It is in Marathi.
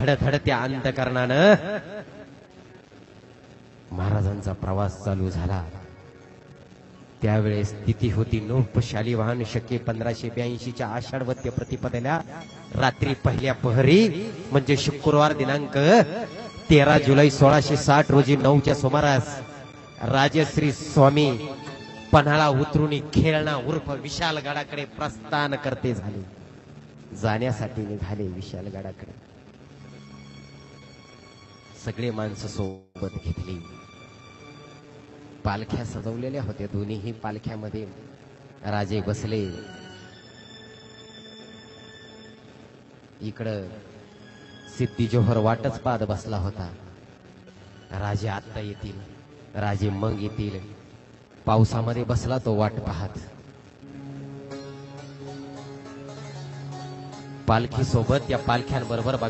धडधडत्या अंतकरणानं महाराजांचा प्रवास चालू झाला. त्यावेळेस तिथी होती नौपशाली वाहन शके पंधराशे ब्याऐंशीच्या आषाढवत्य प्रतिपदेला. रात्री पहिल्या पहरी म्हणजे शुक्रवार दिनांक तेरा जुलै सोळाशे साठ रोजी नऊच्या सुमारास राजश्री स्वामी पन्हाळा उतरून खेळणा उर्फ विशालगडाकडे प्रस्थान करते झाले. जाण्यासाठी निघाले विशालगडाकडे. सगळे माणसं सोबत घेतली. पालख्या सजवलेल्या होत्या. दोन्हीही पालख्यामध्ये राजे बसले. इकडं सिद्धी जोहर वाटच पाहत बसला होता. राजे आत्ता येतील. राजे मग येतील. पावसामध्ये बसला तो वाट पाहत. पालखी सोबत या पालख्यांबरोबर बघा.